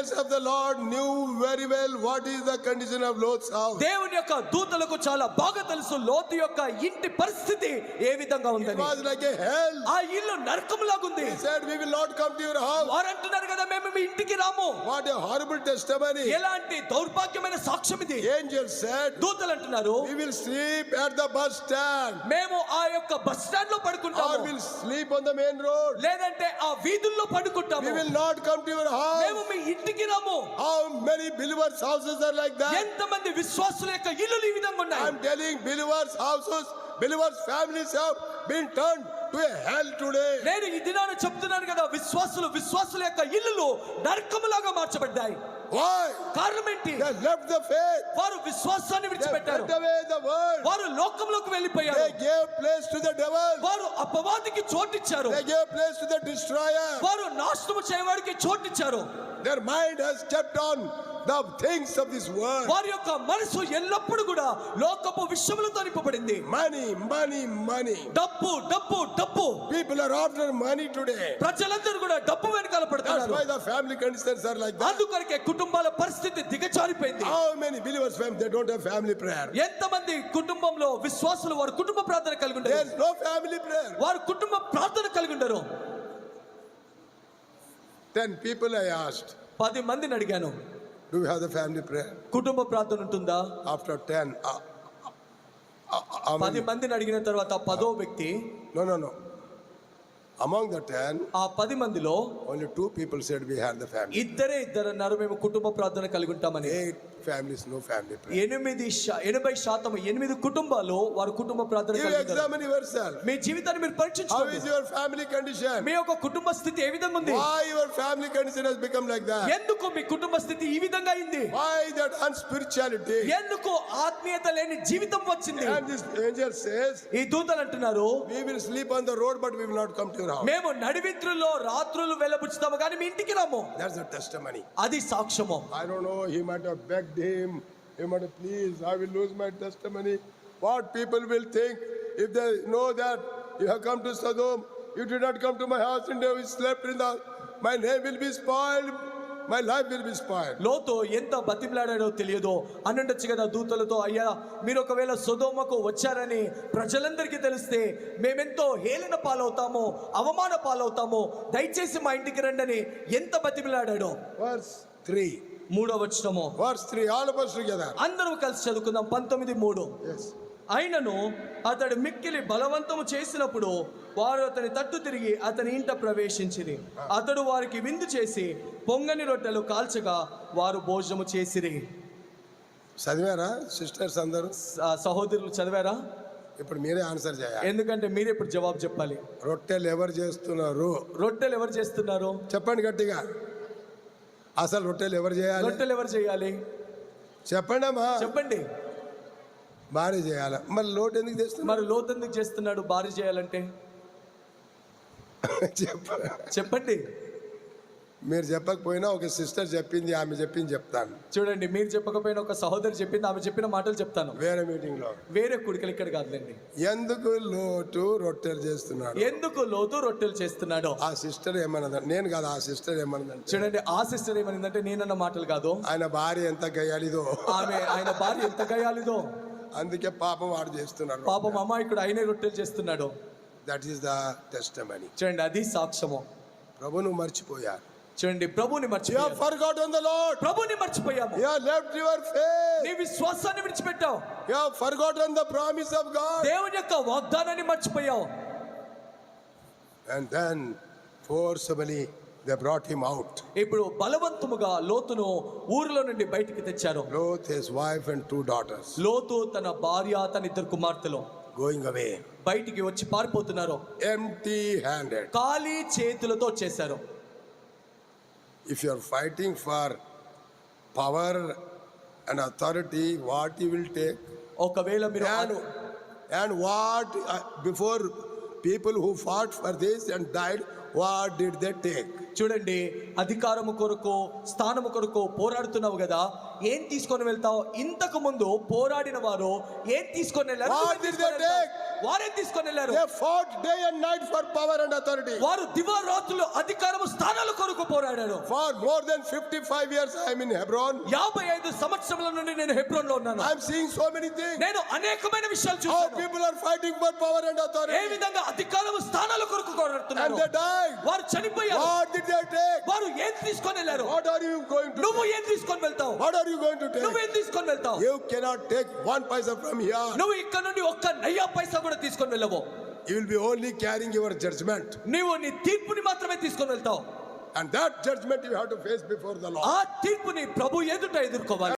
angels of the Lord knew very well what is the condition of Lot's house. దేవుని యొక్క దూతలకు చాలా బాగా తెలుసు లోతు యొక్క ఇంటి పరిస్థితి ఏ విధంగా ఉందని was like a hell. ఆ ఇల్లు నరకములాగుంది He said, We will not come to your house. వారు అంటున్నారు కదా మేము మీ ఇంటికి రాము What a horrible testimony. ఎలాంటి దౌర్భాగ్యమైన సాక్ష్యం ఇది Angels said, దూతలు అంటున్నారు We will sleep at the bus stand మేము ఆ యొక్క బస్ స్టాండ్లో పడుకుంటాము we'll sleep on the main road. లేదంటే ఆ వీధుల్లో We పడుకుంటాము will not come to your మేము house. మీ ఇంటికి రాము How many believers' houses are like that? ఎంతమంది విశ్వాసుల యొక్క ఇల్లులు ఈ విధంగా ఉన్నాయి I'm telling believers' houses, believers' families have been turned to a hell today. నేను ఈ దినాన్ని చెప్తున్నాను కదా విశ్వాసులు విశ్వాసుల యొక్క ఇల్లులు నరకములాగా మార్చబడ్డాయి Why? కారణం ఏంటి They left the faith. వారు విశ్వాసాన్ని విడిచిపెట్టారు put away the word. వారు లోకంలోకి వెళ్ళిపోయారు. They gave place to the devil వారు అపవాదికి చోటు ఇచ్చారు they gave place to the destroyer వారు నాశనం చేయవాడికి చోటు ఇచ్చారు their mind has stepped on the things of this world వారి యొక్క మనసు ఎల్లప్పుడూ కూడా లోకపు విషయములతో నింపబడింది. మనీ మనీ మనీ డబ్బు డబ్బు డబ్బు. People are after money today ప్రజలందరూ కూడా డబ్బు పడుతున్నారు why the family conditions are like that. అందుకొరకే కుటుంబాల పరిస్థితి దిగజారిపోయింది How many believers fam- they don't have family prayer? ఎంతమంది కుటుంబంలో విశ్వాసులు వారు కుటుంబ ప్రార్థన కలిగి ఉండరు no family prayer. వారు కుటుంబ ప్రార్థన కలిగి ఉండరు Ten people I asked, పది మందిని అడిగాను you have the family prayer? కుటుంబ ప్రార్థన ఉంటుందా uh, uh, uh, how పది? మందిని అడిగిన తర్వాత పదో వ్యక్తి No, no, no. Among the ten, ఆ పది మందిలో only two people said we had the family. ఇద్దరే ఇద్దరు అన్నారు మేము కుటుంబ ప్రార్థన కలిగి ఉంటామని Eight families, no family prayer. ఎనిమిది ఎనభై శాతం ఎనిమిది కుటుంబాలు వారు కుటుంబ ప్రార్థన ఉంటారు examine yourself. మీ జీవితాన్ని మీరు How పరీక్షించుకోండి is your family condition? మీ యొక్క కుటుంబ స్థితి ఏ విధంగా ఉంది Why your family condition has become like that? ఎందుకు మీ కుటుంబ స్థితి ఈ విధంగా అయింది Why that unspirituality? ఎందుకు ఆత్మీయత లేని జీవితం వచ్చింది And this angel says, ఈ దూతలు అంటున్నారు We will sleep on the road, but we will not come to your house. మేము నడివిత్రుల్లో రాత్రులు వెళ్ళబుచ్చుతాము కానీ మీ ఇంటికి రాము That's a testimony. అది సాక్ష్యము I don't know, he might have begged him. He might have, please, I will lose my testimony. What people will think if they know that you have come to Sodom, you did not come to my house and you slept in the, my name will be my life will be spoiled. లోతు ఎంత బతిమలాడాడో తెలియదో అనుండొచ్చు కదా దూతలతో అయ్యా మీరు ఒకవేళ సుధోమకు వచ్చారని ప్రజలందరికీ తెలిస్తే మేమెంతో హేళన పాలవుతామో అవమాన పాలవుతామో దయచేసి మా ఇంటికి రండని ఎంత బతిమలాడాడో Verse 3. మూడో వచనము Verse 3, all of us together. అందరూ కలిసి చదువుకుందాం పంతొమ్మిది మూడు Yes. అయినను అతడు మిక్కిలి బలవంతము చేసినప్పుడు వారు అతని తట్టు తిరిగి అతని ఇంట ప్రవేశించిరి. అతడు వారికి విందు చేసి పొంగని రొట్టెలు కాల్చగా వారు భోజనము చేసిరి. చదివారా సిస్టర్స్ అందరూ? సహోదరులు చదివారా? ఇప్పుడు మీరే ఆన్సర్ చేయాలి. ఎందుకంటే మీరే ఇప్పుడు జవాబు చెప్పాలి. రొట్టెలు ఎవరు చేస్తున్నారు? రొట్టెలు ఎవరు చేస్తున్నారు? చెప్పండి గట్టిగా. అసలు రొట్టెలు ఎవరు చేయాలి? రొట్టెలు ఎవరు చేయాలి? చెప్పండి అమ్మా చెప్పండి. భార్య చేయాలి? మరి లోటు ఎందుకు చేస్తున్నారు మరి లోతు ఎందుకు చేస్తున్నాడు భార్య చేయాలంటే? చెప్ప. చెప్పండి. మీరు చెప్పకపోయినా ఒక సిస్టర్ చెప్పింది ఆమె చెప్పింది చెప్తాను. చూడండి మీరు చెప్పకపోయినా ఒక సహోదరు చెప్పింది ఆమె చెప్పిన మాటలు చెప్తాను. వేరే మీటింగ్లో వేరే కుడికలు ఇక్కడ కాదులేండి. ఎందుకు లోటు రొట్టెలు చేస్తున్నాడు? ఎందుకు లోతు రొట్టెలు చేస్తున్నాడో? ఆ సిస్టర్ ఏమన్నది? నేను కాదు ఆ సిస్టర్ ఏమన్నదంటే. చూడండి ఆ సిస్టర్ ఏమనిందంటే నేనన్న మాటలు కాదు. ఆయన భార్య ఎంత గయ్యాలిదో ఆమె ఆయన భార్య ఎంత గయాలిదో అందుకే పాపం వాడు చేస్తున్నారు పాపం అమాయకుడు ఆయనే రొట్టెలు చేస్తున్నాడు. That is the test money చూడండి అది సాక్ష్యము. ప్రభు నువ్వు మర్చిపోయారు. చూడండి ప్రభుని You have మర్చిపోయావు forgotten the Lord. ప్రభుని మర్చిపోయాము. Have left your faith. నీ విశ్వాసాన్ని విడిచిపెట్టావు. You have forgotten the promise of God. దేవుని యొక్క వాగ్దానాన్ని మర్చిపోయావు. And then forcibly they brought him out. ఇప్పుడు బలవంతముగా లోతును ఊరిలో నుండి బయటికి తెచ్చారు Lot, his wife, and two daughters లోతు తన భార్య తన ఇద్దరు కుమార్తెలు going away బయటికి వచ్చి పారిపోతున్నారు empty handed. ఖాళీ చేతులతో చేశారు If you are fighting for power and authority, what you will take? ఒకవేళ మీరు And, and what, uh, before people who fought for this and died, What did they take? చూడండి అధికారము కొరకు స్థానము కొరకు పోరాడుతున్నావు కదా ఏం తీసుకొని వెళ్తావు? ఇంతకు ముందు పోరాడిన వారు ఏం తీసుకొని వెళ్ళారు? What నువ్వేం did తీసుకొని they వెళ్తావు? వారేం తీసుకొని వెళ్ళారు They fought day and night for power and authority. వారు దివారాత్రులు అధికారము స్థానాల కొరకు పోరాడారు For more than 55 years, I am in Hebron. యాభై ఐదు సంవత్సరముల నుండి నేను హెబ్రోన్ లో ఉన్నాను I am seeing so many things. నేను అనేకమైన విషయాలు How చూసాను people are fighting for power and A authority. విధంగా అధికారము స్థానాల కొరకు And పోరాడుతున్నారు they died. వారు చనిపోయారు What did they take? వారు ఏం తీసుకొని వెళ్ళారు What are you going to నువ్వు ఏం తీసుకొని వెళ్తావు What are you going to take? నువ్వేం తీసుకొని వెళ్తావు You cannot take one paisa from here. నువ్వు ఇక్కడ నుండి ఒక్క నయ్యా పైసా కూడా తీసుకొని వెళ్ళవు You will be only carrying your judgment. నీవు నీ తీర్పుని మాత్రమే తీసుకొని వెళ్తావు And that judgment you have to face before the Lord. ఆ తీర్పుని ప్రభు ఎదుట ఎదుర్కోవాలి